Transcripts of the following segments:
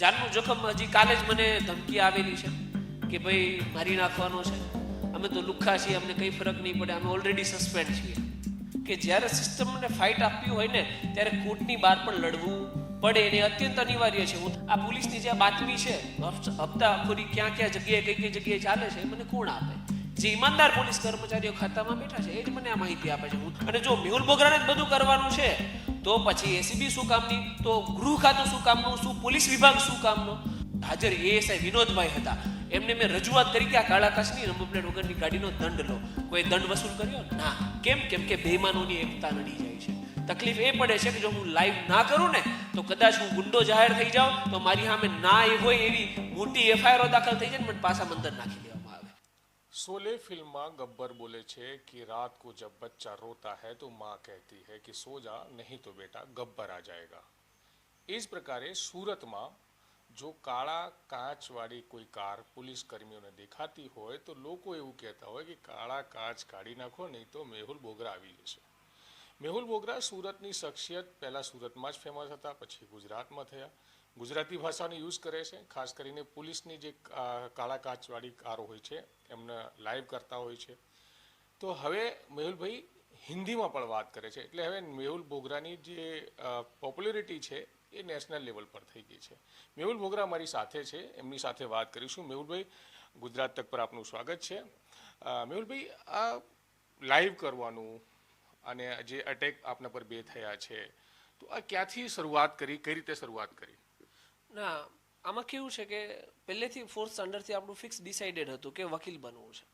જાનનું જોખમ હજી કાલે જ મને ધમકી આવેલી છે કે ભાઈ, મારી નાખવાનો છે. અમે તો લુખ્ખા છીએ, અમને કંઈ ફરક નહીં પડે. અમે ઓલરેડી સસ્પેન્ડ છીએ. કે જ્યારે સિસ્ટમને ફાઇટ આપવી હોય ને, ત્યારે કોર્ટની બહાર પણ લડવું પડે એને અત્યંત અનિવાર્ય છે. હું આ પોલીસની જે બાતમી છે હપ્તાખોરી ક્યાં ક્યાં જગ્યાએ, કઈ કઈ જગ્યાએ ચાલે છે મને કોણ આપે? જે ઈમાનદાર પોલીસ કર્મચારીઓ ખાતામાં બેઠા છે, એ જ મને આ માહિતી આપે છે. અને જો મેહુલ બોગરાને જ બધું કરવાનું છે તો પછી એસીબી શું કામની? તો ગૃહ ખાતું શું કામનું? શું પોલીસ વિભાગ શું કામનો? હાજર એએસઆઈ વિનોદભાઈ હતા. એમને મેં રજૂઆત કરી કે આ કાળા કાચની નંબર વગરની ગાડીનો દંડ લો. કોઈ દંડ વસૂલ કર્યો? ના. કેમ? કેમ કે બેમાનોની એકતા નડી જાય છે. તકલીફ એ પડે છે કે જો હું લાઈવ ના કરું ને, તો કદાચ હું ગુંડો જાહેર થઈ જાઉં, તો મારી સામે ના એ હોય એવી મોટી એફઆઈઆર દાખલ થઈ જાય ને, મને પાછા મંદર નાખી આવે शोले फिल्म में गब्बर बोले छे कि रात को जब बच्चा रोता है तो माँ कहती है कि सो जा नहीं तो बेटा गब्बर आ जाएगा इस प्रकारे सूरत में જો કાળા કાચવાળી કોઈ કાર પોલીસ કર્મીઓને દેખાતી હોય તો લોકો એવું કહેતા હોય કે કાળા કાચ કાઢી નાખો નહીં તો મેહુલ બોગરા આવી જશે મેહુલ બોગરા સુરતની શખ્સિયત પહેલાં સુરતમાં જ ફેમસ હતા પછી ગુજરાતમાં થયા ગુજરાતી ભાષાનો યુઝ કરે છે, ખાસ કરીને પોલીસની જે કાળા કાચવાળી કારો હોય છે, એમને લાઈવ કરતા હોય છે. તો હવે મેહુલભાઈ હિન્દીમાં પણ વાત કરે છે, એટલે હવે મેહુલ બોગરાની જે પોપ્યુલરિટી છે એ નેશનલ લેવલ પર થઈ ગઈ છે. મેહુલ બોગરા મારી સાથે છે, એમની સાથે વાત કરીશું. મેહુલભાઈ, ગુજરાત તક પર આપનું સ્વાગત છે. મેહુલભાઈ, આ લાઈવ કરવાનું અને જે અટેક આપના પર બે થયા છે, તો આ ક્યાંથી શરૂઆત કરી, કઈ રીતે શરૂઆત કરી? ના, આમાં કેવું છે કે પહેલેથી ફોર્થ સ્ટાન્ડર્ડથી આપણું ફિક્સ ડિસાઇડેડ હતું કે વકીલ બનવું છે.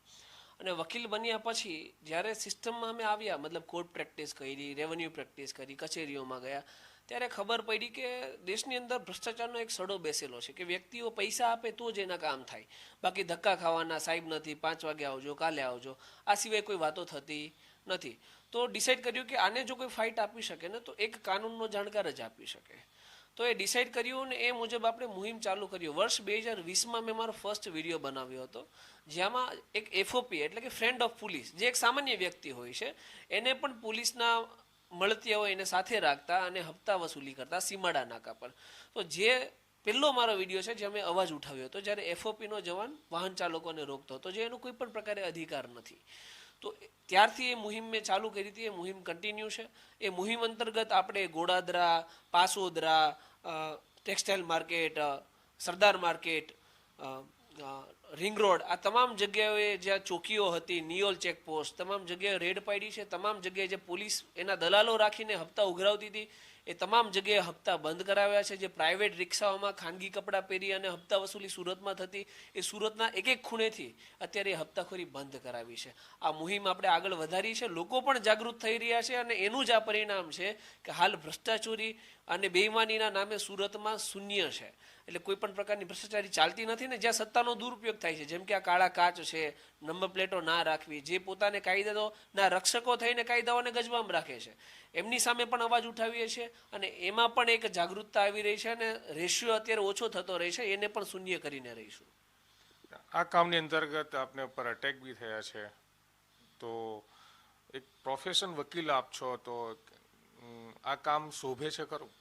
અને વકીલ બન્યા પછી જ્યારે સિસ્ટમમાં અમે આવ્યા, મતલબ કોર્ટ પ્રેક્ટિસ કરી રેવન્યુ પ્રેક્ટિસ કરી, કચેરીઓમાં ગયા, ત્યારે ખબર પડી કે દેશની અંદર ભ્રષ્ટાચારનો એક સડો બેસેલો છે કે વ્યક્તિઓ પૈસા આપે તો જ એના કામ થાય. બાકી ધક્કા ખાવાના, સાહેબ નથી, પાંચ વાગે આવજો, કાલે આવજો, આ સિવાય કોઈ વાતો થતી નથી. તો ડિસાઇડ કર્યું કે આને જો કોઈ ફાઇટ આપી શકે ને, તો એક કાનૂનનો જાણકાર જ આપી શકે. તો એ ડિસાઈડ કર્યું ને એ મુજબ આપણે મુહિમ ચાલુ કર્યું. વર્ષ બે હજાર વીસમાં મેં મારો ફર્સ્ટ વીડિયો બનાવ્યો હતો, જેમાં એક એફઓપી એટલે કે ફ્રેન્ડ ઓફ પોલીસ જે એક સામાન્ય વ્યક્તિ હોય છે, એને પણ પોલીસના મળતી હોય એને સાથે રાખતા અને હપ્તા વસૂલી કરતા સીમાડા નાકા પર. તો જે પહેલો મારો વીડિયો છે, જે અમે અવાજ ઉઠાવ્યો હતો, જ્યારે એફઓપીનો જવાન વાહન ચાલકોને રોકતો હતો, જે એનો કોઈ પણ પ્રકારે અધિકાર નથી. તો ત્યારથી એ મુહિમ મેં ચાલુ કરી હતી, એ મુહિમ કન્ટિન્યુ છે. એ મુહિમ અંતર્ગત આપણે Godadara Pasodara textile market Sardar market ring road આ તમામ જગ્યાએ જ્યાં ચોકીઓ હતી, નિયોલ ચેકપોસ્ટ તમામ જગ્યાએ રેડ પાડી છે, તમામ જગ્યાએ જે પોલીસ એના દલાલો રાખીને હપ્તા ઉઘરાવતી હતી એ તમામ જગ્યાએ હપ્તા બંધ કરાવ્યા છે. જે પ્રાઇવેટ રિક્ષાઓમાં ખાનગી કપડાં પહેરી અને હપ્તા વસૂલી સુરતમાં થતી, એ સુરતના એક એક ખૂણેથી અત્યારે એ હપ્તાખોરી બંધ કરાવી છે. આ મુહિમ આપણે આગળ વધારી છે. લોકો પણ જાગૃત થઈ રહ્યા છે અને એનું જ આ પરિણામ છે કે હાલ ભ્રષ્ટાચોરી અને બેઈમાનીના નામે સુરતમાં શૂન્ય છે. એટલે કોઈ પણ પ્રકારની ભ્રષ્ટાચારી ચાલતી નથી ને જ્યાં સત્તાનો દુરુપયોગ થાય છે. જેમ કે આ કાળા કાચ છે, નંબર પ્લેટો ના રાખવી, જે પોતાને કાયદાના રક્ષકો થઈને કાયદાઓને ગજબામ રાખે છે. એમની સામે પણ અવાજ ઉઠાવીએ છીએ અને એમાં પણ એક જાગૃતતા આવી રહી છે અને રેશિયો અત્યારે ઓછો થતો રહે છે, એને પણ શૂન્ય કરીને રહીશું. આ કામની અંતર્ગત આપને ઉપર અટેક બી થયા છે. તો એક પ્રોફેશન વકીલ આપ છો, તો આ કામ શોભે છે ખરું?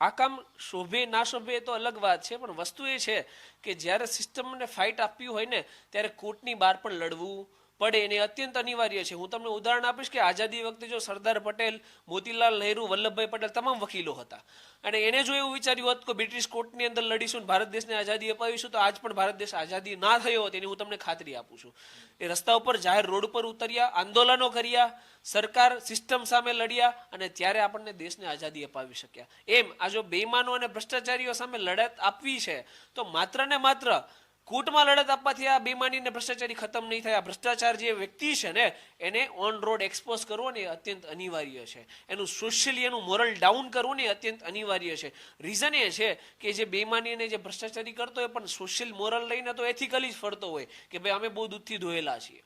આ કામ શોભે, ના શોભે તો અલગ વાત છે, પણ વસ્તુ એ છે કે જ્યારે સિસ્ટમને ફાઇટ આપવી હોય ને, ત્યારે કોર્ટની બહાર પણ લડવું પડે એને અત્યંત અનિવાર્ય છે. હું તમને ઉદાહરણ આપીશ કે આઝાદી વખતે જો સરદાર પટેલ, મોતીલાલ નહેરુ, વલ્લભભાઈ પટેલ તમામ વકીલો હતા. અને એને જો એવું વિચાર્યું હોત કે બ્રિટિશ કોર્ટની અંદર લડીશું ભારત દેશને આઝાદી અપાવીશું, તો આજ પણ ભારત દેશ આઝાદી ના થયો હોત એની હું તમને ખાતરી આપું છું. એ રસ્તા ઉપર જાહેર રોડ પર ઉતર્યા, આંદોલનો કર્યા, સરકાર સિસ્ટમ સામે લડ્યા અને ત્યારે આપણને દેશને આઝાદી અપાવી શક્યા. એમ આ જો બેઈમાનો અને ભ્રષ્ટાચારીઓ સામે લડત આપવી છે, તો માત્ર ને માત્ર કોર્ટમાં લડત આપવાથી આ બેમાની ને ભ્રષ્ટાચારી ખતમ નહીં થાય. આ ભ્રષ્ટાચાર જે વ્યક્તિ છે ને, એને ઓન રોડ એક્સપોઝ કરવો ને અત્યંત અનિવાર્ય છે. એનું સોશિયલી એનું મોરલ ડાઉન કરવું ને અત્યંત અનિવાર્ય છે. રીઝન એ છે કે જે બેમાની ને જે ભ્રષ્ટાચારી કરતો હોય પણ સોશિયલ મોરલ લઈને તો એથિકલી જ ફરતો હોય કે ભાઈ અમે બહુ દૂધથી ધોયેલા છીએ.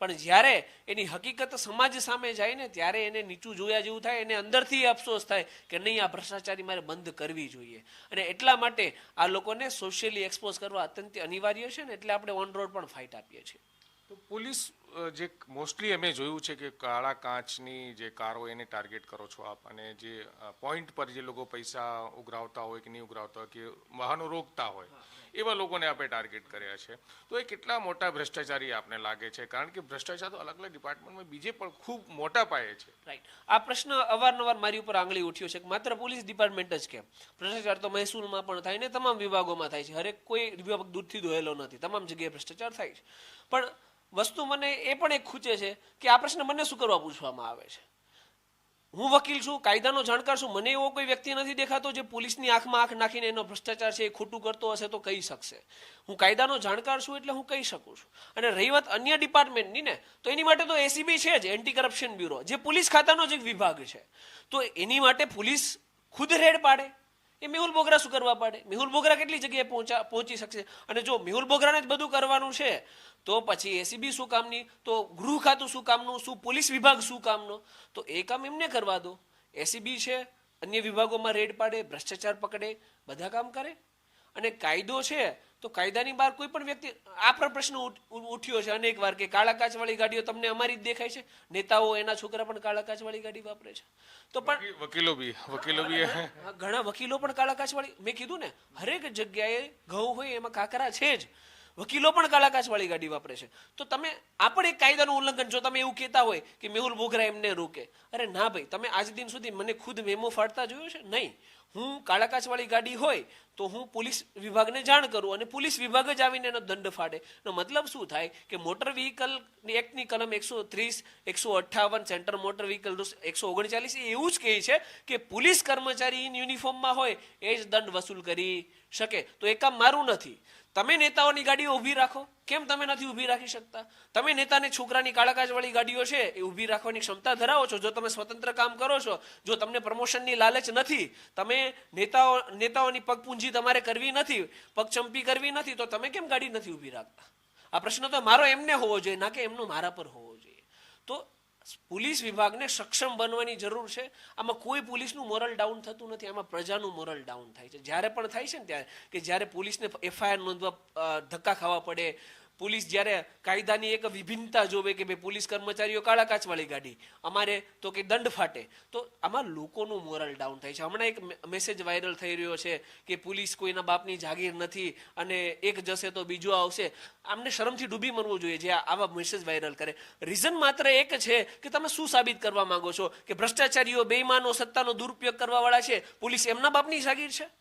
પણ જ્યારે એની હકીકત સમાજ સામે જાય ને ત્યારે એને નીચું જોયા જેવું થાય એને અંદરથી અફસોસ થાય કે નહીં આ ભ્રષ્ટાચારી મારે બંધ કરવી જોઈએ. અને એટલા માટે આ લોકોને સોશિયલી એક્સપોઝ કરવા અત્યંત અનિવાર્ય છે ને એટલે આપણે ઓન રોડ પણ ફાઇટ આપીએ છીએ. તો પોલીસ જે મોસ્ટલી અમે જોયું છે કે કાળા કાચની જે કાર હોય એને ટાર્ગેટ કરો છો આપ અને જે પોઈન્ટ પર જે લોકો પૈસા ઉઘરાવતા હોય કે નહીં ઉઘરાવતા હોય કે વાહનો રોકતા હોય એવા લોકોને આપણે ટાર્ગેટ કર્યા છે. તો એ કેટલા મોટા ભ્રષ્ટાચારી આપને લાગે છે? કારણ કે ભ્રષ્ટાચાર તો અલગ અલગ ડિપાર્ટમેન્ટમાં બીજે પણ ખૂબ મોટા પાયે છે. રાઈટ આ પ્રશ્ન અવારનવાર મારી ઉપર આંગળી ઉઠ્યો છે કે માત્ર પોલીસ ડિપાર્ટમેન્ટ જ કેમ? ભ્રષ્ટાચાર તો મહેસૂલમાં પણ થાય ને તમામ વિભાગોમાં થાય છે. હરેક કોઈ વિભાગ દૂરથી ધોયેલો નથી. તમામ જગ્યાએ ભ્રષ્ટાચાર થાય છે. પણ વસ્તુ મને એ પણ એક ખૂચે છે કે આ પ્રશ્ન મને શું કરવા પૂછવામાં આવે છે? હું વકીલ છું, કાયદાનો જાણકાર છું, મને એવો કોઈ વ્યક્તિ નથી દેખાતો જે પોલીસની આંખમાં આંખ નાખીને એનો ભ્રષ્ટાચાર છે એ ખોટું કરતો હશે તો કહી શકશે. હું કાયદાનો જાણકાર છું એટલે હું કહી શકું છું. અને રહી વાત અન્ય ડિપાર્ટમેન્ટની ને, તો એની માટે તો એસીબી છે જ એન્ટી કરપ્શન બ્યુરો, જે પોલીસ ખાતાનો જ એક વિભાગ છે. તો એની માટે પોલીસ ખુદ રેડ પાડે. એ મેહુલ બોગરા શું કરવા પડે? મેહુલ બોગરા કેટલી જગ્યાએ પહોંચા, પહોંચી શકશે? અને જો મેહુલ બોગરાને જ બધું કરવાનું છે, તો પછી એસીબી શું કામની? તો ગૃહ ખાતું શું કામનું? શું પોલીસ વિભાગ શું કામનો? તો એ કામ એમને કરવા દો. એસીબી છે, અન્ય વિભાગોમાં રેડ પાડે, ભ્રષ્ટાચાર પકડે, બધા કામ કરે. અને કાયદો છે તો કાયદાની બહાર કોઈ પણ વ્યક્તિ આ પણ પ્રશ્ન ઉઠ્યો છે અનેક વાર કે કાળા કાચવાળી ગાડીઓ તમને અમારી જ દેખાય છે નેતાઓ એના છોકરા પણ કાળા કાચવાળી ગાડી વાપરે છે. તો પણ વકીલો બી વકીલો બી ઘણા વકીલો પણ કાળા કાચવાળી મેં કીધું ને હરેક જગ્યાએ ઘઉં હોય એમાં કાકરા છે જ. વકીલો પણ કાળા કાચવાળી ગાડી વાપરે છે. તો તમે આ પણ એક કાયદાનું ઉલ્લંઘન જો તમે એવું કહેતા હોય કે મેહુલ બોઘરા એમને રોકે અરે ના ભાઈ તમે આજ દિન સુધી મને ખુદ મેમો ફાડતા જોયો છે? નહીં. હું કાળા કાચવાળી ગાડી હોય તો હું પોલીસ વિભાગને જાણ કરું અને પોલીસ વિભાગ જ આવીને એનો દંડ ફાડે. એનો મતલબ શું થાય કે મોટર વ્હીકલ એક્ટની કલમ એકસો ત્રીસ, એકસો અઠ્ઠાવન સેન્ટર મોટર વ્હીકલ એકસો ઓગણચાલીસ એવું જ કહે છે કે પોલીસ કર્મચારી ઇન યુનિફોર્મમાં હોય એ જ દંડ વસૂલ કરી શકે. તો એ કામ મારું નથી. તમે નેતાઓની ગાડીઓ ઊભી રાખો. કેમ તમે નથી ઊભી રાખી શકતા? તમે નેતાને છોકરાની કાળાકાજવાળી ગાડીઓ છે એ ઊભી રાખવાની ક્ષમતા ધરાવો છો. જો તમે સ્વતંત્ર કામ કરો છો, જો તમને પ્રમોશનની લાલચ નથી, તમે નેતાઓ, નેતાઓની પગપૂંજી તમારે કરવી નથી, પગચંપી કરવી નથી, તો તમે કેમ ગાડી નથી ઊભી રાખતા? આ પ્રશ્ન તો મારો એમને હોવો જોઈએ, ના કે એમનો મારા પર હોવો જોઈએ. તો પોલીસ વિભાગને સક્ષમ બનવાની જરૂર છે. આમાં કોઈ પોલીસનું મોરલ ડાઉન થતું નથી, આમાં પ્રજાનું મોરલ ડાઉન થાય છે. જ્યારે પણ થાય છે ને ત્યારે, કે જ્યારે પોલીસને એફઆઈઆર નોંધવા ધક્કા ખાવા પડે પોલીસ જ્યારે કાયદાની એક વિભિન્નતા જોવે કે ભાઈ પોલીસ કર્મચારીઓ કાળા કાચવાળી ગાડી, અમારે તો કે દંડ ફાટે. તો આમાં લોકોનું મોરલ ડાઉન થાય છે. હમણાં એક મેસેજ વાયરલ થઈ રહ્યો છે કે પોલીસ કોઈના બાપની જાગીર નથી અને એક જશે તો બીજો આવશે. આમને શરમથી ડૂબી મરવું જોઈએ જે આવા મેસેજ વાયરલ કરે. રીઝન માત્ર એક છે કે તમે શું સાબિત કરવા માંગો છો? કે ભ્રષ્ટાચારીઓ, બેઈમાનો, સત્તાનો દુરુપયોગ કરવાવાળા છે? પોલીસ એમના બાપની જાગીર છે?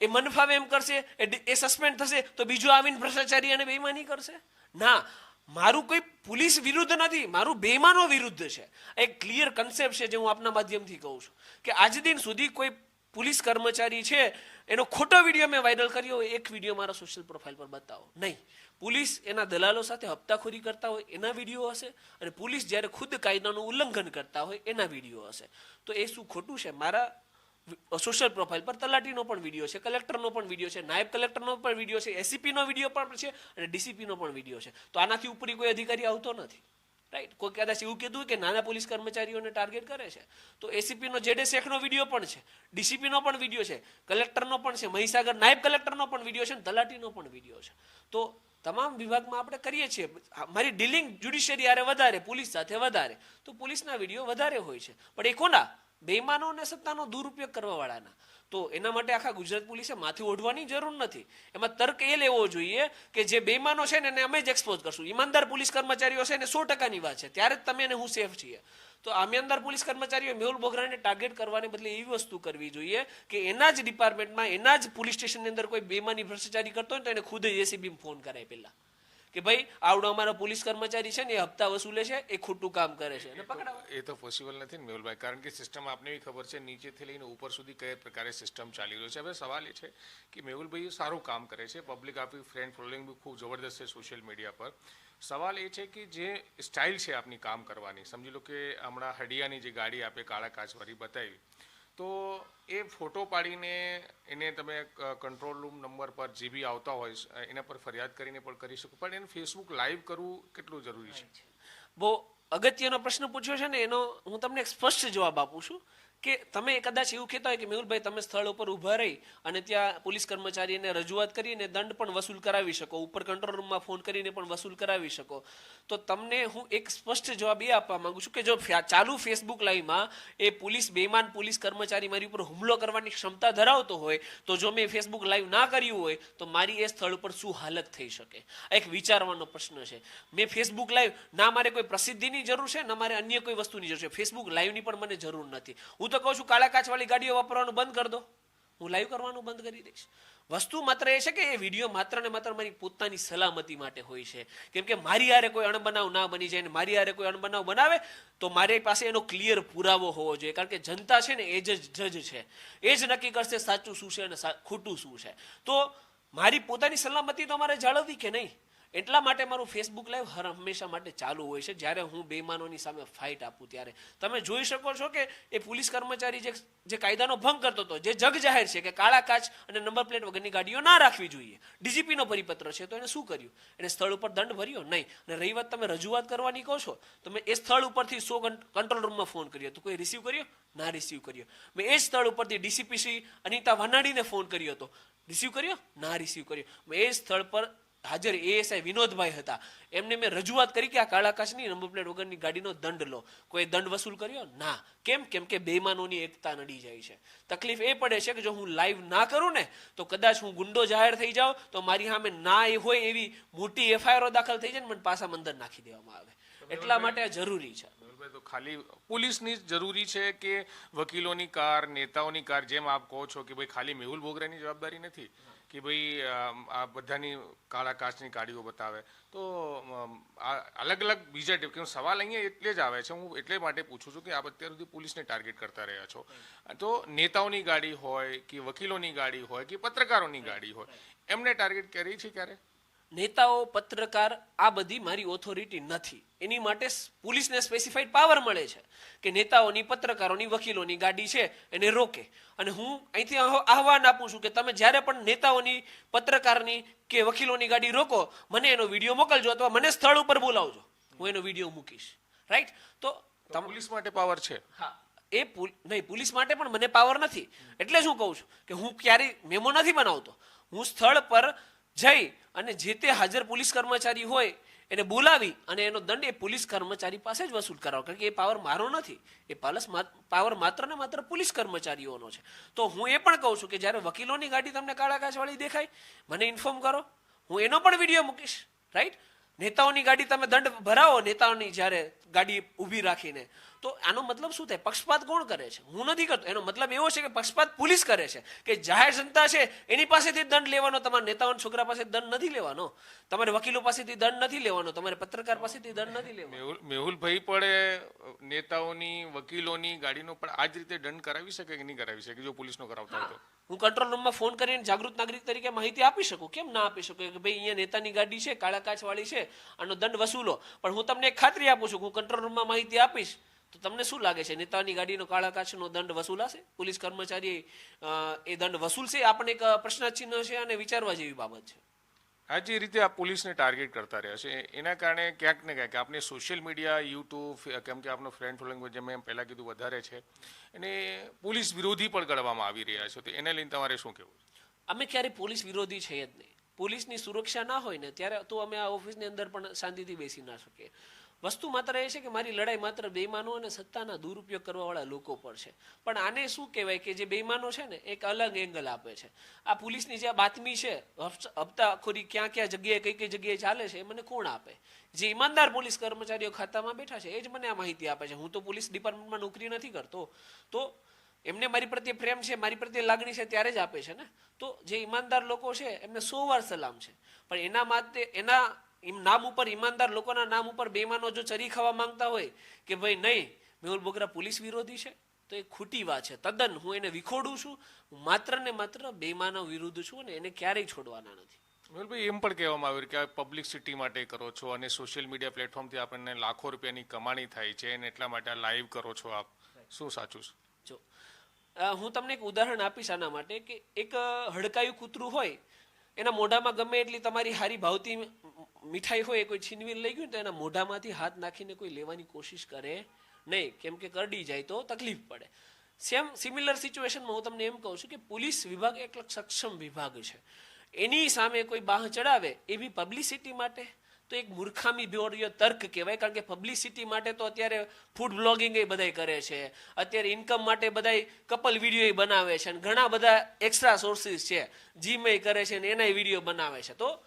એ મન ફાવે એમ કરશે, એ સસ્પેન્ડ થશે, તો બીજું આવીને ભ્રષ્ટાચારી અને બેઈમાની કરશે? ના, મારું કોઈ પોલીસ વિરુદ્ધ નથી, મારું બેઈમાનો વિરુદ્ધ છે. એક ક્લિયર કન્સેપ્ટ છે જે હું આપના માધ્યમથી કહું છું. કે આજ દિન સુધી કોઈ પોલીસ કર્મચારી છે, એનો ખોટો વીડિયો મેં વાયરલ કર્યો હોય, એક વીડિયો મારા સોશિયલ પ્રોફાઇલ પર બતાવો. નહીં. પોલીસ એના દલાલો સાથે હપ્તાખોરી કરતા હોય, એના વીડિયો હશે, અને પોલીસ જ્યારે ખુદ કાયદાનું ઉલ્લંઘન કરતા હોય, એના વીડિયો હશે. તો એ શું ખોટું છે? મારા સોશિયલ પ્રોફાઇલ પર તલાટીનો પણ વીડિયો છે કલેક્ટરનો પણ વીડિયો છે, નાયબ કલેક્ટરનો પણ વીડિયો છે એસીપીનો વીડિયો પણ છે અને ડીસીપીનો પણ વીડિયો છે. તો આનાથી ઉપરી કોઈ અધિકારી આવતો નથી. રાઈટ કોઈ કદાચ એવું કીધું કે નાના પોલીસ કર્મચારીઓને ટાર્ગેટ કરે છે. તો એસીપીનો જેડે શેખનો વીડિયો પણ છે ડીસીપીનો પણ વીડિયો છે કલેક્ટરનો પણ છે, મહીસાગર નાયબ કલેક્ટરનો પણ વીડિયો છે અને તલાટીનો પણ વીડિયો છે. તો તમામ વિભાગમાં આપણે કરીએ છીએ. મારી ડીલિંગ જ્યુડિશિયરી આરે વધારે, પોલીસ સાથે વધારે. તો પોલીસના વીડિયો વધારે હોય છે. પણ એ કોના? બેઈમાનો અને સત્તાનો દુરુપયોગ કરવા વાળાના તો એના માટે આખા ગુજરાત પોલીસે માથું ઓઢવાની જરૂર નથી. એમાં તર્ક એ લેવો જોઈએ કે જે બેમાનો છે ને એને અમે જ એક્સપોઝ કરશું. ઈમાનદાર પોલીસ કર્મચારીઓ છે ને સો ટકાની વાત છે. ત્યારે જ તમે અને હું સેફ છીએ. તો આમ્યાનદાર પોલીસ કર્મચારીઓ મેહુલ બોગરાને ટાર્ગેટ કરવાને બદલે એવી વસ્તુ કરવી જોઈએ કે એના જ ડિપાર્ટમેન્ટમાં એના જ પોલીસ સ્ટેશનની અંદર કોઈ બેમાની ભ્રષ્ટાચારી કરતો હોય તો એને ખુદ જ એસીબી ફોન કરાય પહેલા. કે ભાઈ આવડો અમારો પોલીસ કર્મચારી છે ને એ હપ્તા વસૂલે છે એ ખોટું કામ કરે છે. અને પકડાવો. એ તો પોસિબલ નથી ને મેહુલભાઈ કારણ કે સિસ્ટમ આપને બી ખબર છે નીચેથી લઈને ઉપર સુધી કયા પ્રકારે સિસ્ટમ ચાલી રહ્યો છે. હવે સવાલ એ છે કે મેહુલભાઈ સારું કામ કરે છે. પબ્લિક આપી ફ્રેન્ડ ફોલોઈંગ બી ખૂબ જબરદસ્ત છે સોશિયલ મીડિયા પર. સવાલ એ છે કે જે સ્ટાઇલ છે આપની કામ કરવાની સમજી લો કે હમણાં હડિયાની જે ગાડી આપે કાળા કાચવાળી બતાવી તો એ ફોટો પાડીને એને તમે કંટ્રોલ રૂમ નંબર પર જે બી આવતા હોય એના પર ફરિયાદ કરીને પણ કરી શકો. પણ એને ફેસબુક લાઈવ કરવું કેટલું જરૂરી છે? બહુ અગત્યનો પ્રશ્ન પૂછ્યો છે ને, એનો હું તમને એક સ્પષ્ટ જવાબ આપું છું. કે તમે કદાચ એવું કહેતા હોય કે મેહુલભાઈ, તમે સ્થળ ઉપર ઊભા રહી અને ત્યાં પોલીસ કર્મચારીને રજૂઆત કરીને દંડ પણ વસૂલ કરાવી શકો. ઉપર કંટ્રોલ રૂમમાં ફોન કરીને પણ વસૂલ કરાવી શકો. તો તમને હું એક સ્પષ્ટ જવાબ એ આપવા માંગુ છું કે જો ચાલુ ફેસબુક લાઈવમાં એ પોલીસ બેમાન પોલીસ કર્મચારી મારી ઉપર હુમલો કરવાની ક્ષમતા ધરાવતો હોય, તો જો મેં ફેસબુક લાઈવ ના કર્યું હોય, તો મારી એ સ્થળ ઉપર શું હાલત થઈ શકે? એક વિચારવાનો પ્રશ્ન છે. મેં ફેસબુક લાઈવ, ના મારે કોઈ પ્રસિદ્ધિની જરૂર છે, ના મારે અન્ય કોઈ વસ્તુની જરૂર છે. ફેસબુક લાઈવની પણ મને જરૂર નથી. હું તો કહું છું, કાળા કાચવાળી ગાડીઓ વાપરવાનું બંધ કરી દો. હું લાઈવ કરવાનું બંધ કરી દઈશ. વસ્તુ માત્ર એ છે કે એ વીડિયો માત્ર ને માત્ર મારી પોતાની સલામતી માટે હોય છે. કેમ કે મારી હારે કોઈ અણબનાવ ના બની જાય ને મારી હારે કોઈ અણબનાવ બનાવે, તો મારી પાસે એનો ક્લિયર પુરાવો હોવો જોઈએ. કારણ કે જનતા છે ને એ જ જજ છે. એ જ નક્કી કરશે સાચું શું છે અને ખોટું શું છે. તો મારી પોતાની સલામતી તો મારે જાળવવી કે નહીં? એટલા માટે મારું ફેસબુક લાઈવ હર હંમેશા માટે ચાલુ હોય છે. જ્યારે હું બેમાનોની સામે ફાઇટ આપું ત્યારે. તમે જોઈ શકો છો કે એ પોલીસ કર્મચારી જે જે કાયદાનો ભંગ કરતો હતો, જે જગ જાહેર છે કે કાળા કાચ અને નંબર પ્લેટ વગરની ગાડીઓ ના રાખવી જોઈએ. ડીજીપીનો પરિપત્ર છે, તો એને શું કર્યું? એને સ્થળ ઉપર દંડ ભર્યો? નહીં. અને રહી વાત તમે રજૂઆત કરવાની કહો છો, તો મેં એ સ્થળ ઉપરથી સો કંટ્રોલ રૂમમાં ફોન કર્યો. તો કોઈ રિસીવ કર્યો? ના રિસીવ કર્યો. મેં એ સ્થળ ઉપરથી ડીસીપી શ્રી અનિતા વાનાડીને ફોન કર્યો હતો. રિસીવ કર્યો? ના રિસીવ કર્યો. મેં એ સ્થળ પર હાજર એએસઆઈ વિનોદભાઈ હતા. એમને મેં રજૂઆત કરી કે આ કાળા કાચની નંબર પ્લેટ વગરની ગાડીનો દંડ લો. કોઈ દંડ વસૂલ કર્યો? ના. કેમ? કેમ કે બેમાનોની એકતા નડી જાય છે. તકલીફ એ પડે છે કે જો હું લાઈવ ના કરું ને તો કદાચ હું ગુંડો જાહેર થઈ જાઉં તો મારી સામે ના એ હોય એવી મોટી એફઆઈઆરો દાખલ થઈ જાય ને મને પાછા મંદર નાખી દેવામાં આવે. એટલા માટે જરૂરી છે. તો ખાલી પોલીસની જરૂરી છે કે વકીલોની કાર નેતાઓની કાર જેમ આપ કહો છો કે ભાઈ ખાલી મેહુલ બોગરાની જવાબદારી નથી કે ભાઈ આ બધાની કાળા કાચની ગાડીઓ બતાવે. તો આ અલગ અલગ બીજા કે સવાલ અહીંયા એટલે જ આવે છે. હું એટલે માટે પૂછું છું કે આપ અત્યાર સુધી પોલીસને ટાર્ગેટ કરતા રહ્યા છો. તો નેતાઓની ગાડી હોય કે વકીલોની ગાડી હોય કે પત્રકારોની ગાડી હોય, એમને ટાર્ગેટ કરી છે ક્યારે? નેતાઓ પત્રકાર આ બધી મારી ઓથોરિટી નથી. એની માટે પોલીસને સ્પેસિફાઈડ પાવર મળે છે કે નેતાઓની પત્રકારોની વકીલોની ગાડી છે એને રોકે. અને હું અહીંથી આહ- આહવાન આપું છું કે તમે જ્યારે પણ નેતાઓની પત્રકારની કે વકીલોની ગાડી રોકો મને એનો વીડિયો મોકલજો અથવા મને સ્થળ ઉપર બોલાવજો. હું એનો વીડિયો મૂકીશ. રાઈટ તો પોલીસ માટે પાવર છે. હા. એ નહીં પોલીસ માટે પણ મને પાવર નથી. એટલે શું કહું છું કે હું ક્યારેય મેમો નથી બનાવતો. હું સ્થળ પર જઈ અને જે તે હાજર પોલીસ કર્મચારી હોય એને બોલાવી અને એનો દંડ એ પોલીસ કર્મચારી પાસે જ વસૂલ કરાવો. કારણ કે એ પાવર મારો નથી. એ પાલસ પાવર માત્ર ને માત્ર પોલીસ કર્મચારીઓનો છે. તો હું એ પણ કહું છું કે જ્યારે વકીલોની ગાડી તમને કાળા કાચવાળી દેખાય, મને ઇન્ફોર્મ કરો. હું એનો પણ વીડિયો મૂકીશ રાઈટ નેતાઓની ગાડી તમે દંડ ભરાવો, નેતાઓની જ્યારે ગાડી ઊભી રાખીને. તો આનો મતલબ શું થાય? પક્ષપાત કોણ કરે છે? હું નથી કરતો. એનો મતલબ એવો છે કે પક્ષપાત પોલીસ કરે છે કે જાહેર જનતા છે એની પાસેથી દંડ લેવાનો તમારા નેતાઓના છોકરા પાસે દંડ નથી લેવાનો. તમારે વકીલો પાસેથી દંડ નથી લેવાનો તમારે પત્રકાર પાસેથી દંડ નથી લેવાનો. મેહુલ મેહુલભાઈ પણ નેતાઓની વકીલોની ગાડીનો પણ આ જ રીતે દંડ કરાવી શકે કે નહીં કરાવી શકે જો પોલીસનો કરાવતા હોય તો? હું. કંટ્રોલ રૂમમાં ફોન કરીને જાગૃત નાગરિક તરીકે માહિતી આપી શકું. કેમ ના આપી શકું? કે ભાઈ અહીંયા નેતાની ગાડી છે કાળા કાચવાળી છે આનો દંડ વસૂલો. પણ હું તમને ખાતરી આપું છું કે હું કંટ્રોલ રૂમમાં માહિતી આપીશ. તો તમને શું લાગે છે? નેતાની ગાડીનો કાળા કાચનો દંડ વસૂલાશે? પોલીસ કર્મચારી એ દંડ વસૂલશે? આ પણ એક પ્રશ્નચિહ્ન છે અને વિચારવા જેવી બાબત છે. આ જે રીતે આ પોલીસને ટાર્ગેટ કરતા રહ્યા છે. એના કારણે ક્યાંક ને ક્યાંક આપણે સોશિયલ મીડિયા યુટ્યુબ કેમ કે આપણો ફ્રેન્ડ ફોલોઈંગ જેમ મેં પહેલાં કીધું વધારે છે. અને પોલીસ વિરોધી પણ ગણવામાં આવી રહ્યા છે. તો એને લઈને તમારે શું કહેવું અમે ક્યારેય પોલીસ વિરોધી છે જ નહીં. પોલીસની સુરક્ષા ના હોય ને ત્યારે તો અમે આ ઓફિસની અંદર પણ શાંતિથી બેસી ના શકીએ. વસ્તુ માત્ર એ છે કે મારી લડાઈ માત્ર બેઈમાનો અને સત્તાના દુરુપયોગ કરવાવાળા લોકો પર છે. પણ આને શું કહેવાય કે જે બેઈમાનો છે ને, એક અલગ એંગલ આપે છે. આ પોલીસની જે બાતમી છે હપ્તાખોરી ક્યાં ક્યાં જગ્યાએ કઈ કઈ જગ્યાએ ચાલે છે, એ મને કોણ આપે? જે ઈમાનદાર પોલીસ કર્મચારીઓ ખાતામાં બેઠા છે, એ જ મને આ માહિતી આપે છે. હું તો પોલીસ ડિપાર્ટમેન્ટમાં નોકરી નથી કરતો. તો એમને મારી પ્રત્યે પ્રેમ છે, મારી પ્રત્યે લાગણી છે, ત્યારે જ આપે છે ને? તો જે ઈમાનદાર લોકો છે, એમને સો વાર સલામ છે. પણ એના માટે એના ઈમ- નામ ઉપર ઈમાનદાર લોકોના નામ ઉપર બેમાનો જો ચરી ખાવા માંગતા હોય કે ભાઈ નહીં મેહુલ બોગરા પોલીસ વિરોધી છે તો એ ખોટી વાત છે. તદ્દન હું એને વિખોડું છું હું માત્ર ને માત્ર બેમાનો વિરુદ્ધ છું અને એને ક્યારેય છોડવાના નથી. મેહુલભાઈ એમ પણ કહેવામાં આવ્યું કે પબ્લિક પબ્લિસિટી માટે કરો છો અને સોશિયલ મીડિયા પ્લેટફોર્મથી આપણને લાખો રૂપિયાની કમાણી થાય છે અને એટલા માટે આ લાઈવ કરો છો આપ. શું સાચું છે? જો હું તમને એક ઉદાહરણ આપીશ આના માટે કે એક હડકાયું કૂતરું હોય એના મોઢામાં ગમે એટલી તમારી હારી ભાવતી મીઠાઈ હોય, કોઈ છીનવી લઈ ગયું તો એના મોઢામાંથી હાથ નાખીને કોઈ લેવાની કોશિશ કરે નહીં. કેમ કે કરડી જાય તો તકલીફ પડે. સેમ સિમિલર સિચ્યુએશનમાં હું તમને એમ કહું છું કે પોલીસ વિભાગ એક સક્ષમ વિભાગ છે. એની સામે કોઈ બાહ ચડાવે એ બી પબ્લિસિટી માટે તો એક મૂર્ખામી ભર્યો તર્ક કહેવાય. કારણ કે પબ્લિસિટી માટે તો અત્યારે ફૂડ બ્લોગિંગ એ બધાય કરે છે. અત્યારે ઇન્કમ માટે બધાય કપલ વીડિયો બનાવે છે. અને ઘણા બધા એક્સ્ટ્રા સોર્સિસ છે. જીમ કરે છે ને એનાય વીડિયો બનાવે છે. તો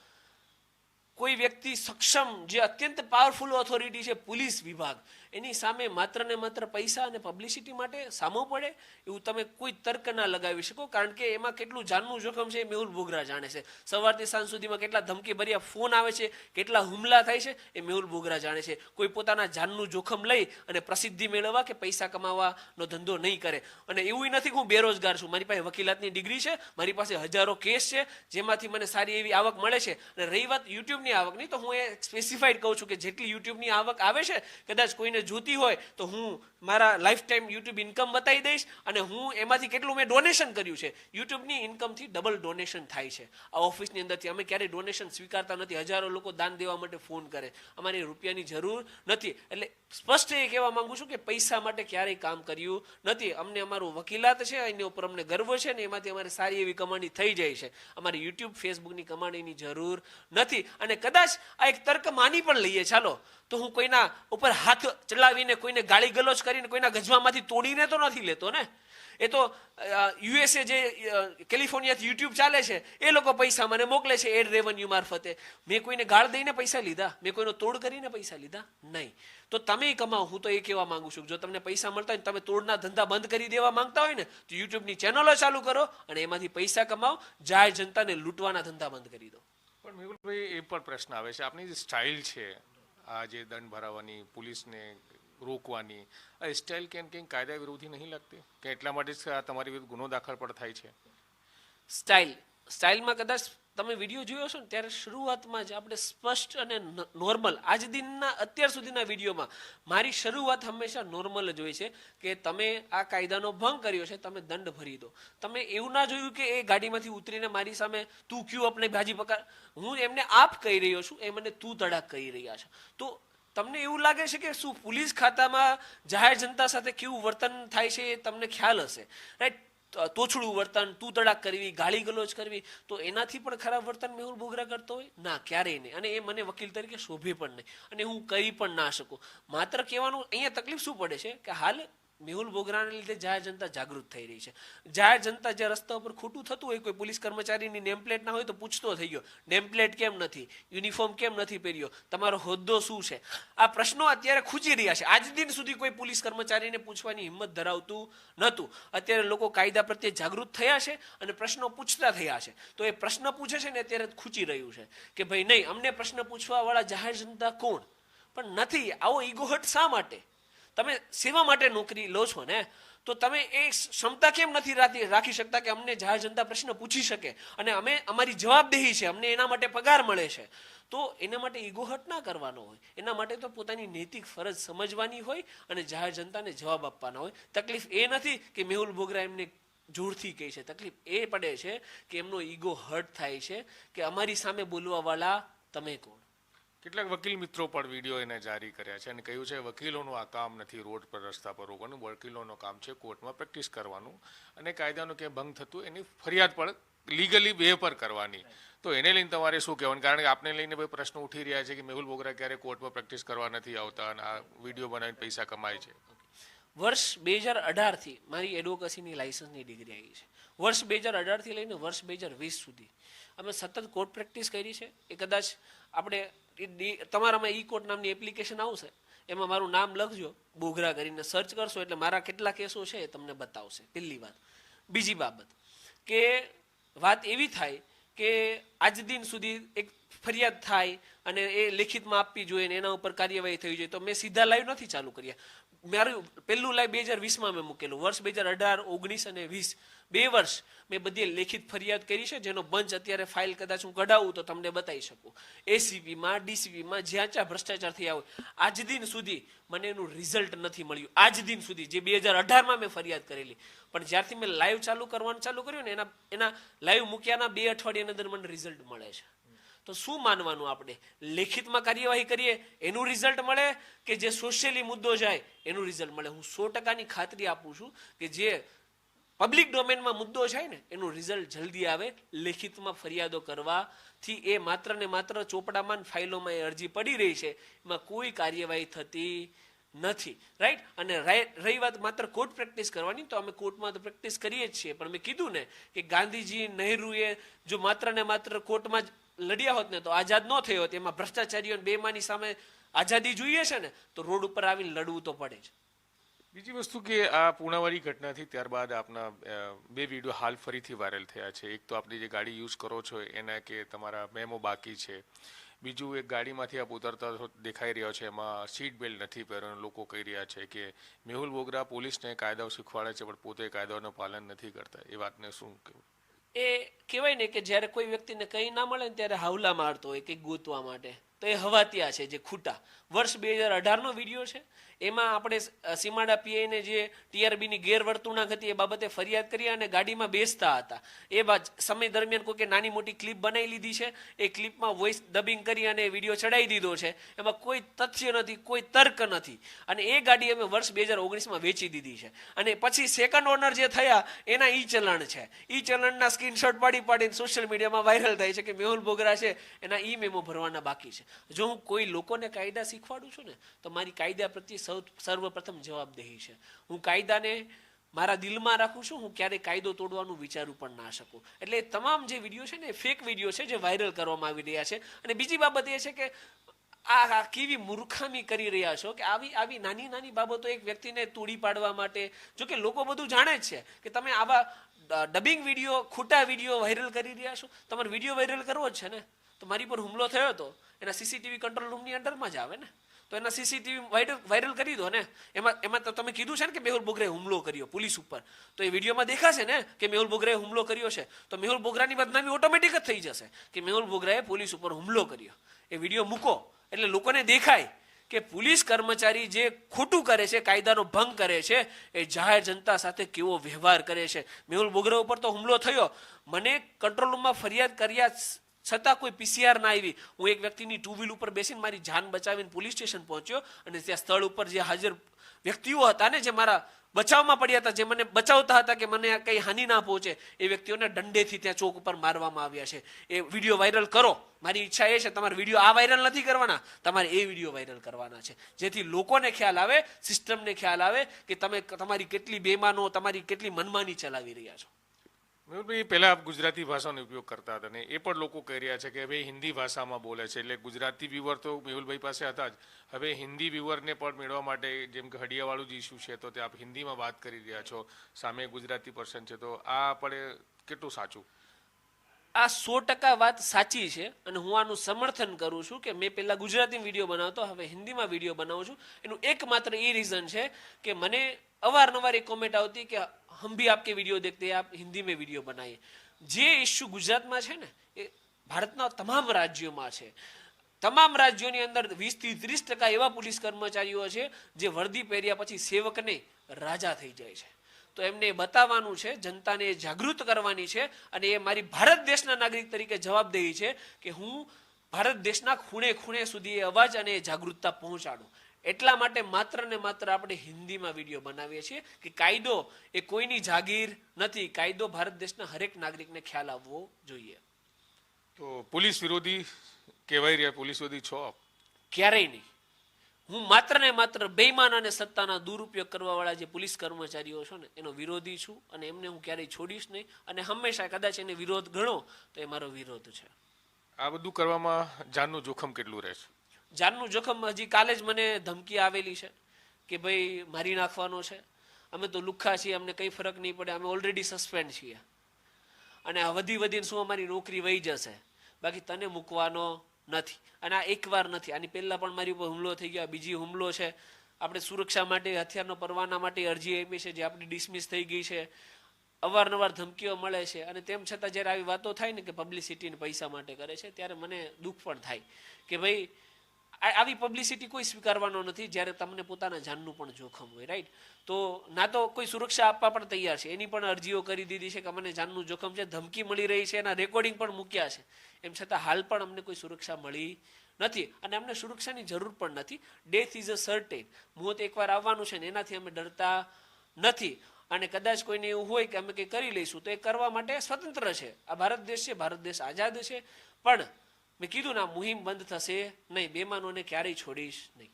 કોઈ વ્યક્તિ સક્ષમ જે અત્યંત પાવરફુલ ઓથોરિટી છે પોલીસ વિભાગ. એની સામે માત્ર ને માત્ર પૈસા અને પબ્લિસિટી માટે સામો પડે, એવું તમે કોઈ તર્ક ના લગાવી શકો, કારણ કે એમાં કેટલું જાનનું જોખમ છે એ મેહુલ બોગરા જાણે છે. સવારથી સાંજ સુધીમાં કેટલા ધમકી ભર્યા ફોન આવે છે, કેટલા હુમલા થાય છે એ મેહુલ બોગરા જાણે છે. કોઈ પોતાના જાનનું જોખમ લઈ અને પ્રસિદ્ધિ મેળવવા કે પૈસા કમાવાનો ધંધો નહીં કરે. અને એવું નથી કે હું બેરોજગાર છું. મારી પાસે વકીલાતની ડિગ્રી છે, મારી પાસે હજારો કેસ છે, જેમાંથી મને સારી એવી આવક મળે છે. અને રહી વાત યુટ્યુબની આવકની, તો હું એ સ્પેસિફાઈડ કહું છું કે જેટલી યુટ્યુબની આવક આવે છે, કદાચ કોઈને જોતી હોય તો હું મારા લાઈફ ટાઈમ યુટ્યુબ ઇન્કમ બતાવી દઈશ અને હું એમાંથી કેટલું મેં ડોનેશન કર્યું છે. યુટ્યુબની ઇન્કમથી ડબલ ડોનેશન થાય છે. આ ઓફિસની અંદરથી અમે ક્યારેય ડોનેશન સ્વીકારતા નથી. હજારો લોકો દાન દેવા માટે ફોન કરે. અમારે રૂપિયાની જરૂર નથી. એટલે સ્પષ્ટ એ કહેવા માંગુ છું કે પૈસા માટે ક્યારેય કામ કર્યું નથી. અમને અમારું વકીલાત છે, એની ઉપર અમને ગર્વ છે ને એમાંથી અમારે સારી એવી કમાણી થઈ જાય છે. અમારે યુટ્યુબ ફેસબુકની કમાણીની જરૂર નથી. અને કદાચ આ એક તર્ક માની પણ લઈએ. ચાલો, તો હું કોઈના ઉપર હાથ ચલાવીને કોઈને ગાળી ગલોચ કરીને કોઈના ગજવામાંથી તોડીને તો નથી લેતો ને? એ તો યુએસએ જે કેલિફોર્નિયાથી યુટ્યુબ ચાલે છે, એ લોકો પૈસા મને મોકલે છે એડ રેવન્યુ મારફતે. મેં કોઈને ગાળ દઈને પૈસા લીધા? મેં કોઈનો તોડ કરીને પૈસા લીધા? નહીં. તો તમે કમાઓ, હું તો એ કહેવા માંગુ છું જો તમને પૈસા મળતા હોય તમે તોડના ધંધા બંધ કરી દેવા માંગતા હોય ને, તો યુટ્યુબની ચેનલો ચાલુ કરો અને એમાંથી પૈસા કમાઓ, જાહેર જનતાને લૂંટવાના ધંધા બંધ કરી દો. પણ મેહુલભાઈ, એ પણ પ્રશ્ન આવે છે. આપની જે સ્ટાઇલ છે આ જે દંડ ભરાવવાની પોલીસને રોકવાની, આ સ્ટાઇલ કેમ કંઈક કાયદા વિરોધી નહીં લાગતી? કે એટલા માટે જ તમારી વિરુદ્ધ ગુનો દાખલ પણ થાય છે? સ્ટાઇલ. સ્ટાઇલમાં કદાચ તમે વીડિયો જોયો છો ને, ત્યારે શરૂઆતમાં જ આપણે સ્પષ્ટ અને નોર્મલ, આજ દિનના, અત્યાર સુધીના વિડીયોમાં મારી શરૂઆત હંમેશા નોર્મલ જ હોય છે કે તમે આ કાયદાનો ભંગ કર્યો છે, તમે દંડ ભરી દો. તમે એવું ના જોયું કે એ ગાડીમાંથી ઉતરીને મારી સામે તું ક્યુ આપણે ભાજી પકાર હું એમને આપ કહી રહ્યો છું, એ મને તું તડાક કહી રહ્યા છે. તો તમને એવું લાગે છે કે શું, પોલીસ ખાતામાં જાહેર જનતા સાથે કેવું વર્તન થાય છે એ તમને ખ્યાલ હશે? રાઈટ તોછડું વર્તન તું તડાક કરવી ગાળી ગલોચ કરવી, તો એનાથી પણ ખરાબ વર્તન મેહુલ બોગરા કરતો હોય? ના, ક્યારેય નહીં. અને એ મને વકીલ તરીકે શોભે પણ નહીં. અને હું કહી પણ ના શકું. માત્ર કહેવાનું, અહીંયા તકલીફ શું પડે છે? કે હાલ મેહુલ બોગરાને લીધે જાહેર જનતા જાગૃત થઈ રહી છે. જાહેર જનતા જે રસ્તા ઉપર ખોટું થતું હોય, કોઈ પોલીસ કર્મચારીની નેમ પ્લેટ ના હોય તો પૂછતો થઈ ગયો નેમ પ્લેટ કેમ નથી? યુનિફોર્મ કેમ નથી પહેર્યો? તમારો હોદ્દો શું છે? આ પ્રશ્નો અત્યારે ખૂચી રહ્યા છે. આજ દિન સુધી કોઈ પોલીસ કર્મચારીને પૂછવાની હિંમત ધરાવતું નહોતું. અત્યારે લોકો કાયદા પ્રત્યે જાગૃત થયા છે અને પ્રશ્નો પૂછતા થયા છે. તો એ પ્રશ્ન પૂછે છે ને અત્યારે ખૂચી રહ્યું છે કે, ભાઈ, નહીં, અમને પ્રશ્ન પૂછવાવાળા જાહેર જનતા કોણ? પણ નથી, આવો ઈગોહટ શા માટે? તમે સેવા માટે નોકરી લો છો ને, તો તમે એ ક્ષમતા કેમ નથી રાખી શકતા કે અમને જાહેર જનતા પ્રશ્ન પૂછી શકે? અને અમે અમારી જવાબદેહી છે, અમને એના માટે પગાર મળે છે. તો એના માટે ઈગોહટ ના કરવાનો હોય. એના માટે તો પોતાની નૈતિક ફરજ સમજવાની હોય અને જાહેર જનતાને જવાબ આપવાના હોય. તકલીફ એ નથી કે મેહુલ બોગરા એમને જોરથી કહે છે. તકલીફ એ પડે છે કે એમનો ઈગો હર્ટ થાય છે કે અમારી સામે બોલવાવાળા તમે કોણ? કેટલાક વકીલ મિત્રો પણ વીડિયો એને જારી કર્યા છે અને કહ્યું છે, વકીલોનું આ કામ નથી, રોડ પર રસ્તા પર રોકવાનું વકીલોનું કામ છે કોર્ટમાં પ્રેક્ટિસ કરવાનું અને કાયદાનું ક્યાંય ભંગ થતું એની ફરિયાદ પણ લીગલી બે પર કરવાની. તો એને લઈને તમારે શું કહેવાનું? કારણ કે આપને લઈને ભાઈ પ્રશ્ન ઉઠી રહ્યા છે કે મેહુલ બોગરા ક્યારે કોર્ટમાં પ્રેક્ટિસ કરવા નથી આવતા અને આ વીડિયો બનાવીને પૈસા કમાય છે. વર્ષ બે હજાર અઢારથી મારી એડવોકસીની લાઇસન્સની ડિગ્રી આવી છે. વર્ષ બે હજાર અઢારથી લઈને વર્ષ બે હજાર વીસ સુધી. અમે સતત કોર્ટ પ્રેક્ટિસ કરી છે. એ કદાચ આપણે તમારામાં ઈ કોર્ટ નામની એપ્લિકેશન આવશે, એમાં મારું નામ લખજો, બોઘરા કરીને સર્ચ કરશો, એટલે મારા કેટલા કેસો છે એ તમને બતાવશે. પહેલી વાત. બીજી બાબત, કે વાત એવી થાય કે આજ દિન સુધી એક ફરિયાદ થાય અને એ લેખિતમાં આપવી જોઈએ ને એના ઉપર કાર્યવાહી થવી જોઈએ, તો મેં સીધા લાઈવ નથી ચાલુ કર્યા. મારું પહેલું લાઈવ બે હજાર વીસમાં મેં મૂકેલું. વર્ષ બે હજાર અઢાર, ઓગણીસ અને વીસ. બે વર્ષ મેં બધી લેખિત ફરિયાદ કરી છે, જેનો બંચ અત્યારે ફાઇલ કદાચ હું કઢાવું તો તમને બતાવી શકું. એસીબીમાં ડીસીપીમાં જ્યાં જ્યાં ભ્રષ્ટાચાર થયા હોય, આજ દિન સુધી મને એનું રિઝલ્ટ નથી મળ્યું. આજ દિન સુધી, જે બે હજાર અઢારમાં મેં ફરિયાદ કરેલી. પણ જ્યારથી મેં લાઈવ ચાલુ કરવાનું ચાલુ કર્યું ને, એના એના લાઈવ મૂક્યાના બે અઠવાડિયાની અંદર મને રિઝલ્ટ મળે છે. તો શું માનવાનું આપણે? લેખિતમાં કાર્યવાહી કરીએ, એનું રિઝલ્ટ મળે કે જે સોશિયલી મુદ્દો જાય, એનું રિઝલ્ટ મળે? હું સો ટકાની ખાતરી આપું છું કે જે પબ્લિક ડોમેનમાં મુદ્દો જાય ને, એનું રિઝલ્ટ જલ્દી આવે. લેખિતમાં ફરિયાદો કરવાથી એ માત્ર ને માત્ર ચોપડામાં ફાઇલોમાં એ અરજી પડી રહી છે. એમાં કોઈ કાર્યવાહી થતી નથી. રાઈટ અને રહી વાત માત્ર કોર્ટ પ્રેક્ટિસ કરવાની, તો અમે કોર્ટમાં તો પ્રેક્ટિસ કરીએ જ છીએ. પણ મેં કીધું ને કે ગાંધીજી નહેરુએ જો માત્ર ને માત્ર કોર્ટમાં જ લડ્યા હોત ને તો આઝાદ ન થયો હોત, એમાં ભ્રષ્ટાચારીઓ બેમાની સામે આઝાદી જોઈએ છે ને, તો રોડ ઉપર આવીને લડવું તો પડે જ. બીજી વસ્તુ કે આ પૂનાવાળી ઘટનાથી ત્યારબાદ આપના બે વીડિયો હાલ ફરીથી વાયરલ થયા છે. એક તો આપની જે ગાડી યુઝ કરો છો, એના કે તમારા મેમો બાકી છે. બીજું એક ગાડીમાંથી આપ ઉતરતા દેખાઈ રહ્યો છે, એમાં સીટ બેલ્ટ નથી પહેર્યો લોકો કહી રહ્યા છે કે મેહુલ બોગરા પોલીસને કાયદાઓ શીખવાડે છે, પણ પોતે કાયદાઓનું પાલન નથી કરતા. એ વાતને શું કહેવું? એ કહેવાય ને કે જ્યારે કોઈ વ્યક્તિને કંઈ ના મળે ને ત્યારે હાવલા મારતો હોય કંઈક ગોતવા માટે. તો એ હવાતિયા છે, જે ખૂટા. વર્ષ બે હજાર અઢારનો વીડિયો છે. એમાં આપણે સીમાડા પીઆઈને જે ટીઆરબીની ગેરવર્તણૂક હતી એ બાબતે ફરિયાદ કરી અને ગાડીમાં બેસતા હતા. એ બાદ સમય દરમિયાન કોઈકે નાની મોટી ક્લિપ બનાવી લીધી છે. એ ક્લિપમાં વોઇસ ડબિંગ કરી અને વીડિયો ચડાવી દીધો છે. એમાં કોઈ તથ્ય નથી, કોઈ તર્ક નથી. અને એ ગાડી અમે વર્ષ બે હજાર ઓગણીસમાં વેચી દીધી છે. અને પછી સેકન્ડ ઓનર જે થયા, એના ઈ ચલણ છે. ઈ ચલણના સ્ક્રીનશોટ પાડી પાડીને સોશિયલ મીડિયામાં વાયરલ થાય છે કે મેહુલ બોગરા છે, એના ઈ મેમો ભરવાના બાકી છે. જો હું કોઈ લોકોને કાયદા શીખવાડું છું ને, તો મારી કાયદા પ્રત્યે સૌ સર્વપ્રથમ જવાબદેહી છે. હું કાયદાને મારા દિલમાં રાખું છું, હું ક્યારેય કાયદો તોડવાનું વિચારું પણ ના શકું. એટલે તમામ જે વીડિયો છે ને ફેક વીડિયો છે જે વાયરલ કરવામાં આવી રહ્યા છે. અને બીજી બાબત એ છે કે આ આ કેવી મૂર્ખામી કરી રહ્યા છો કે આવી આવી નાની નાની બાબતો એક વ્યક્તિને તોડી પાડવા માટે. જો કે લોકો બધું જાણે જ છે કે તમે આવા ડબિંગ વીડિયો ખોટા વીડિયો વાયરલ કરી રહ્યા છો. તમારે વીડિયો વાયરલ કરવો જ છે ને. તો મારી પર હુમલો થયો હતો એના સીસીટીવી કંટ્રોલ રૂમની અંડરમાં જ આવે ને. તો એના સીસીટીવી વાયરલ વાયરલ કરી દો ને. એમાં એમાં તો તમે કીધું છે ને કે મેહુલ બોગરાએ હુમલો કર્યો પોલીસ ઉપર. તો એ વિડીયોમાં દેખાશે ને કે મેહુલ બોગરાએ હુમલો કર્યો છે. તો મેહુલ બોગરાની બદનામી ઓટોમેટિક જ થઈ જશે કે મેહુલ બોગરાએ પોલીસ ઉપર હુમલો કર્યો. એ વીડિયો મૂકો. એટલે લોકોને દેખાય કે પોલીસ કર્મચારી જે ખોટું કરે છે, કાયદાનો ભંગ કરે છે, એ જાહેર જનતા સાથે કેવો વ્યવહાર કરે છે. મેહુલ બોગરા ઉપર તો હુમલો થયો. મને કંટ્રોલ રૂમમાં ફરિયાદ કર્યા છતાં કોઈ પીસીઆર ના આવી. હું એક વ્યક્તિની ટુ વ્હીલ ઉપર બેસીને મારી જાન બચાવીને પોલીસ સ્ટેશન પહોંચ્યો અને ત્યાં સ્થળ ઉપર જે હાજર વ્યક્તિઓ હતા ને જે મારા બચાવમાં પડ્યા હતા, જે મને બચાવતા હતા કે મને કંઈ હાનિ ના પહોંચે, એ વ્યક્તિઓને દંડેથી ત્યાં ચોક ઉપર મારવામાં આવ્યા છે. એ વીડિયો વાયરલ કરો. મારી ઈચ્છા એ છે, તમારે વીડિયો આ વાયરલ નથી કરવાના. તમારે એ વીડિયો વાયરલ કરવાના છે. જેથી લોકોને ખ્યાલ આવે, સિસ્ટમને ખ્યાલ આવે કે તમે તમારી કેટલી બેમાનો, તમારી કેટલી મનમાની ચલાવી રહ્યા છો. મેહુલભાઈ પહેલા આપ ગુજરાતી ભાષાનો ઉપયોગ કરતા હતા ને એ પણ લોકો કહી રહ્યા છે કે હવે હિન્દી ભાષામાં બોલે છે. એટલે ગુજરાતી વ્યુઅર તો મેહુલભાઈ પાસે હતા જ. હવે હિન્દી વ્યુઅરને પણ મેળવવા માટે જેમ કે હડિયાવાળું જે ઇસ્યુ છે, તો તે આપ હિન્દીમાં વાત કરી રહ્યા છો. સામે ગુજરાતી પર્સન છે, તો આ આપણે કેટલું સાચું? આ સો ટકા વાત સાચી છે અને હું આનું સમર્થન કરું છું કે મેં પહેલાં ગુજરાતી વીડિયો બનાવતો, હવે હિન્દીમાં વીડિયો બનાવું છું. એનું એકમાત્ર એ રીઝન છે કે મને અવારનવાર એક કોમેન્ટ આવતી કે હમ ભી આપકે વીડિયો દેખતે આપ હિન્દી મેં વીડિયો બનાવીએ જે ઇસ્યુ ગુજરાતમાં છે ને, એ ભારતના તમામ રાજ્યોમાં છે. તમામ રાજ્યોની અંદર વીસથી ત્રીસ ટકા એવા પોલીસ કર્મચારીઓ છે જે વર્દી પહેર્યા પછી સેવકને રાજા થઈ જાય છે. તો એમને બતાવવાનું છે જનતાને જાગૃત કરવાની છે અને એ મારી ભારત દેશના નાગરિક તરીકે જવાબદેહી છે કે હું ભારત દેશના ખૂણે ખૂણે સુધી એ અવાજ અને એ જાગૃતતા પહોંચાડું. એટલા માટે માત્ર ને માત્ર આપણે હિન્દીમાં વીડિયો બનાવીએ છીએ કે કાયદો એ કોઈની જાગીર નથી. કાયદો ભારત દેશના હરેક નાગરિકને ખ્યાલ આવવો જોઈએ. તો પોલીસ વિરોધી કહેવાય રહ્યા પોલીસ વિરોધી છો ક્યારેય નહીં. હું માત્ર ને માત્ર બેઈમાન અને સત્તાના દુરુપયોગ કરવા વાળા જે પોલીસ કર્મચારીઓ છો ને એનો વિરોધી છું અને એમને હું ક્યારેય છોડીશ નહીં અને હંમેશા કદાચ એને વિરોધ ગણો તો એ મારો વિરોધ છે. આ બધું કરવામાં જાનનું જોખમ કેટલું રહે છે? જાનનું જોખમ હજી કાલે જ મને ધમકી આવેલી છે કે ભાઈ મારી નાખવાનો છે. અમે તો લુખ્ખા છીએ અમને કંઈ ફરક નહીં પડે અમે ઓલરેડી સસ્પેન્ડ છીએ. અને વધી વધીને શું અમારી નોકરી વહી જશે? બાકી તને મૂકવાનો નથી. અને આ એકવાર નથી. આની પહેલાં પણ મારી ઉપર હુમલો થઈ ગયો. બીજી હુમલો છે. આપણે સુરક્ષા માટે, હથિયારનો પરવાના માટે અરજી આપી છે, જે આપણી ડિસમિસ થઈ ગઈ છે. અવારનવાર ધમકીઓ મળે છે. અને તેમ છતાં જ્યારે આવી વાતો થાય ને કે પબ્લિસિટી ને પૈસા માટે કરે છે, ત્યારે મને દુઃખ પણ થાય કે ભાઈ આવી પબ્લિસિટી કોઈ સ્વીકારવાનો નથી, જ્યારે તમને પોતાના જાનનું પણ જોખમ હોય રાઈટ તો ના તો કોઈ સુરક્ષા આપવા પણ તૈયાર છે. એની પણ અરજીઓ કરી દીધી છે કે અમને જાનનું જોખમ છે, ધમકી મળી રહી છે, એના રેકોર્ડિંગ પણ મૂક્યા છે. એમ છતાં હાલ પણ અમને કોઈ સુરક્ષા મળી નથી અને અમને સુરક્ષાની જરૂર પણ નથી. ડેથ ઇઝ અ સર્ટેન મોત એકવાર આવવાનું છે ને એનાથી અમે ડરતા નથી. અને કદાચ કોઈને એવું હોય કે અમે કંઈ કરી લઈશું, તો એ કરવા માટે સ્વતંત્ર છે. આ ભારત દેશ છે, ભારત દેશ આઝાદ છે. પણ મેં કીધું ના મુહિમ બંધ થશે નહીં બેમાનોને ક્યારેય છોડીશ નહીં.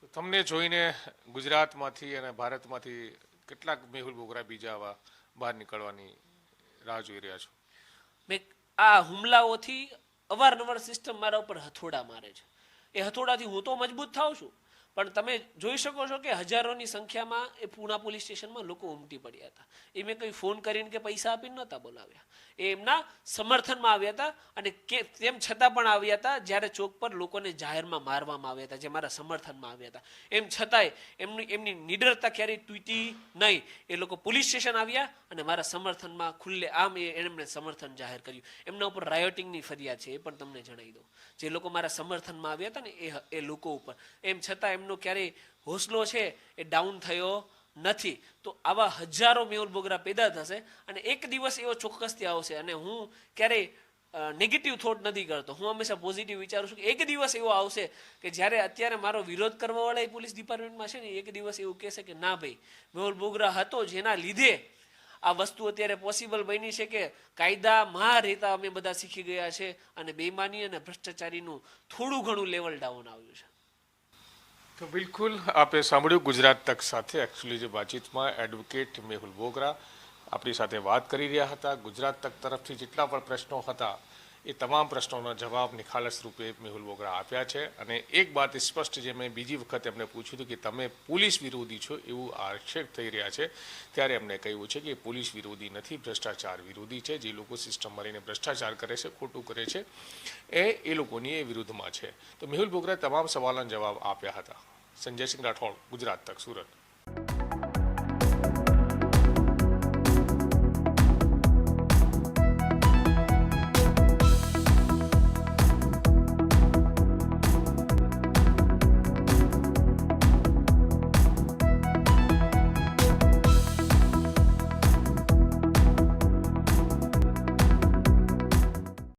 તો તમને જોઈને ગુજરાતમાંથી અને ભારતમાંથી કેટલાક મેહુલ બોગરા બીજા આવા બહાર નીકળવાની રાહ જોઈ રહ્યા છો? મેં આ હુમલાઓથી અવારનવાર સિસ્ટમ મારા ઉપર હથોડા મારે છે. એ હથોડાથી હું તો મજબૂત થાઉં છું. પણ તમે જોઈ શકો છો કે હજારોની સંખ્યામાં એ પૂના પોલીસ સ્ટેશનમાં લોકો ઉમટી પડ્યા હતા. એ મેં કંઈ ફોન કરીને કે પૈસા આપીને નહોતા બોલાવ્યા. એ એમના સમર્થનમાં આવ્યા હતા અને કે તેમ છતાં પણ આવ્યા હતા જ્યારે ચોક પર લોકોને જાહેરમાં મારવામાં આવ્યા હતા, જે મારા સમર્થનમાં આવ્યા હતા. એમ છતાંય એમની એમની નિડરતા ક્યારેય તૂટી નહીં. એ લોકો પોલીસ સ્ટેશન આવ્યા અને મારા સમર્થનમાં ખુલ્લે આમ એમણે સમર્થન જાહેર કર્યું. એમના ઉપર રાયોટિંગની ફરિયાદ છે એ પણ તમને જણાવી દઉં. જે લોકો મારા સમર્થનમાં આવ્યા હતા ને એ એ લોકો ઉપર. એમ છતાં એમનો ક્યારેય હોસલો છે એ ડાઉન થયો નથી. તો આવા હજારો મેહુલ બોગરા પેદા થશે અને એક દિવસ એવો ચોક્કસથી આવશે અને હું ક્યારેય નેગેટિવ થોટ નથી કરતો. હું હંમેશા પોઝિટિવ વિચારું છું કે એક દિવસ એવો આવશે કે જ્યારે અત્યારે મારો વિરોધ કરવાવાળા એ પોલીસ ડિપાર્ટમેન્ટમાં છે ને, એક દિવસ એવું કહેશે કે ના ભાઈ, મેહુલ બોગરા હતો જેના લીધે આ વસ્તુ અત્યારે પોસિબલ બની છે કે કાયદામાં રહેતા અમે બધા શીખી ગયા છે અને બેમાની અને ભ્રષ્ટાચારીનું થોડું ઘણું લેવલ ડાઉન આવ્યું છે. તો બિલકુલ આપે સાંભળ્યું ગુજરાત તક સાથે. એકચ્યુઅલી જે વાતચીતમાં એડવોકેટ મેહુલ બોગરા આપણી સાથે વાત કરી રહ્યા હતા. ગુજરાત તક તરફથી જેટલા પણ પ્રશ્નો હતા એ તમામ પ્રશ્નોના જવાબ નિખાલસ રૂપે મેહુલ બોગરા આપ્યા છે. અને એક વાત સ્પષ્ટ જે મેં બીજી વખત એમને પૂછ્યું હતું કે તમે પોલીસ વિરોધી છો એવું આક્ષેપ થઈ રહ્યા છે. ત્યારે એમને કહ્યું છે કે પોલીસ વિરોધી નથી, ભ્રષ્ટાચાર વિરોધી છે. જે લોકો સિસ્ટમ મારીને ભ્રષ્ટાચાર કરે છે, ખોટું કરે છે, એ એ લોકોની એ વિરુદ્ધમાં છે. તો મેહુલ બોગરાએ તમામ સવાલોના જવાબ આપ્યા હતા. સંજય સિંહ રાઠોડ, ગુજરાત તક, સુરત.